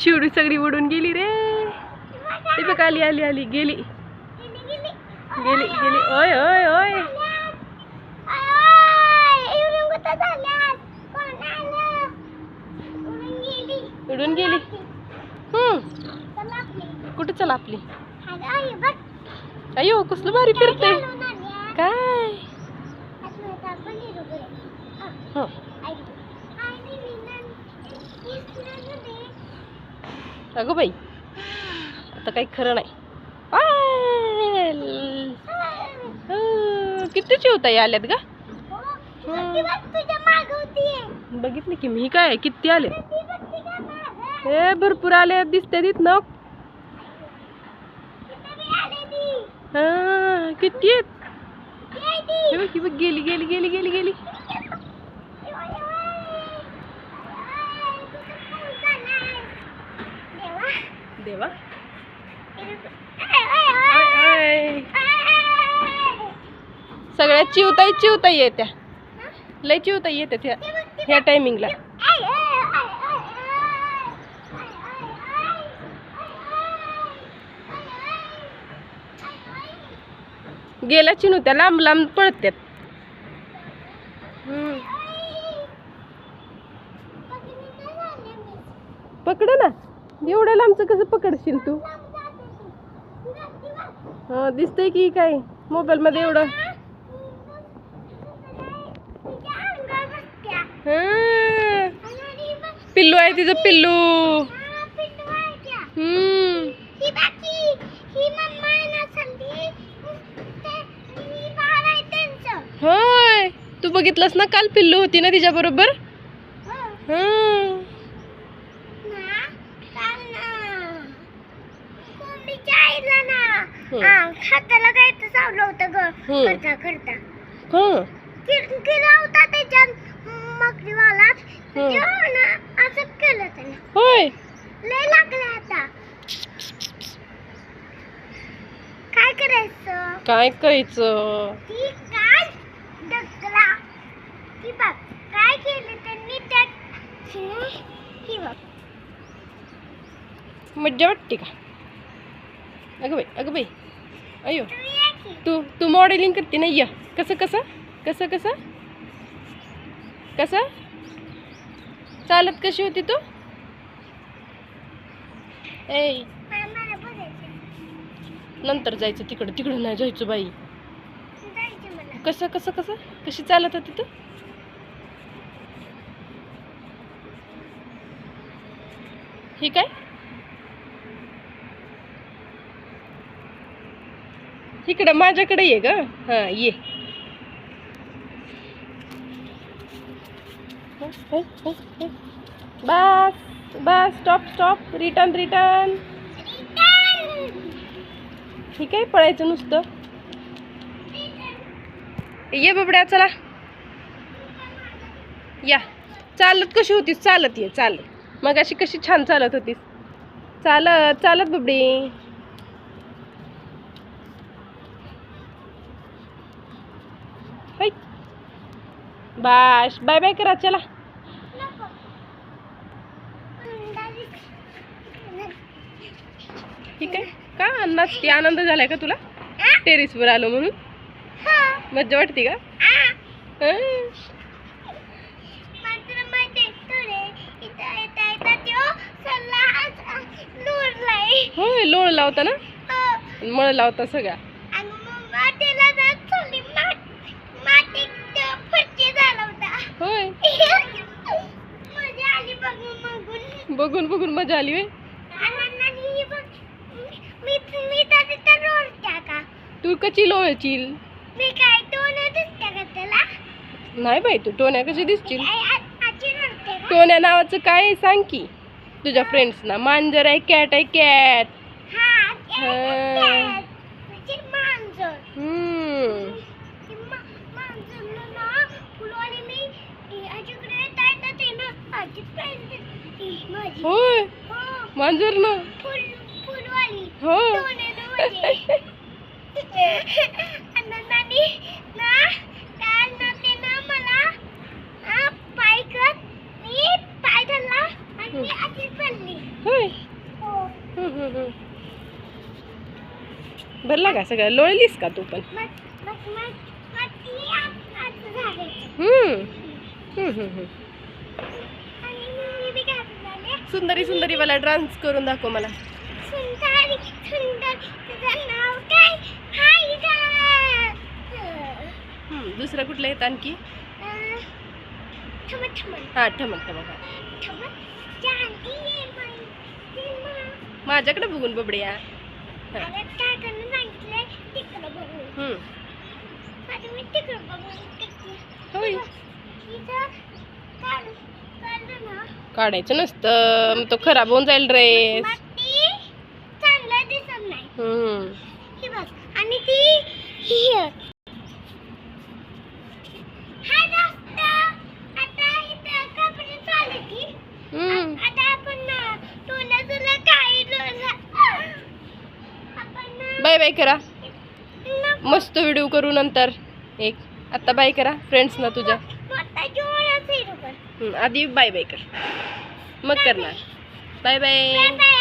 शिवडी सगळी उडून गेली रे. ते बघ आली आली आली गेली. गेली गेली. ओय ओय ओय. उडून गेली. हम्म. कुठं चला आपली? अयो कसलं भारी फिरते काय? हं. अगं बाई आता काही खरं नाही. किती चिवताई आल्यात ग? बघितलं की मी काय किती आले? हे भरपूर आले दिसते तिथ ना किती आहेत? बघ, गेली गेली गेली गेली गेली. देवा. आय, आय. चिवताई चिवताई येत्या. लय चिवताई येत्या ह्या ह्या टायमिंगला गेल्या चिनू त्या लांब लांब पळत्यात हम्म. पकड ना लांबचं कसं पकडशील तू? हा दिसतंय की काय? मोबाईल मध्ये एवढं. हा. पिल्लू आहे तिचं पिल्लू. हम्म. होय. तू बघितलंस ना काल पिल्लू होती ना तिच्या बरोबर हाताला काय तर चावलं होतं ग हम्म. करता करता. हा. होता त्याच्यात मकरीवाला. तेव्हा ना असं केलं त्याने. होय. लय लागलं आता. काय करायचं? काय करायचं? ती काय डगला ती बघ काय केलं त्यांनी त्यात ही बघ. मज्जा वाटते का? अगं बाई अगं बाई. अयो तू तू मॉडेलिंग करते ना य कसं कसं? कसं कसं? कसं? चालत कशी होती तू? ए नंतर जायचं तिकडं. तिकडं नाही जायचं बाई. कसं कसं कसं? कशी चालत होती तू? ही काय? इकडं माझ्याकडे ये ग. हा ये. बस बस स्टॉप स्टॉप रिटर्न रिटर्न ठीक आहे पळायचं नुसतं. ये बबड्या चला. या. चालत कशी होतीस? चालत ये चालत. मग अशी कशी छान चालत होतीस? चालत चालत बबडी हाय. बाश बाय बाय करा चला. ठीक आहे? का अन्नात ती आनंद झालाय का तुला? टेरिसवर आलो म्हणून. मज्जा वाटते का? होय लोळ लावता ना? मळ लावता सगळ्या. बघून बघून मजा आली होय. तू कशी लोळशील मी काय दोन दिसत्या का त्याला नाही बाई तू टोन्या कशी का टोन्या नावाचं काय सांग की? तुझ्या फ्रेंड्सना मांजर आहे कॅट आहे कॅट हा हा. cat. म्हणजे मांजर हम्म ती मा- मांजरनं ना फुलवाली मी इ- आजीकडे येता येता ते ना आजी friend ती माझी होय हो मांजर ना फुल फुलवाली हो दोन्हीनं म्हणजे आनंदाने ना काल ना ते ना मला हा, पाय कर मी पाय धरला आणि मी आजी पडली होय हो हम्म, हम्म, हम्म. भरला का सगळं? लोळलीस का तू पण. हम्म. हम्म, हम्म, सुंदरी सुंदरी मला डान्स करून दाखव मला. सुंदर सुंदर दुसरं कुठलं येतं आणखी? हा ठमक ठमक माझ्याकडे बघून बबड्या. होय. काढायचं नसतं. मग तो खराब होऊन जाईल ड्रेस मग ती चांगलं दिसत नाही. हम्म. ही बघ. आणि ती ही हा रस्ता आता इथं कपडे चालू की हम्म. आता आपण तुला तुला काही आपण बाय बाय करा. मस्त व्हिडिओ करू नंतर. एक. आता बाय करा. फ्रेंड्स ना तुझ्या. जोरात हिरो कर हम्म, आधी बाय बाय कर मग करणार बाय बाय बाय बाय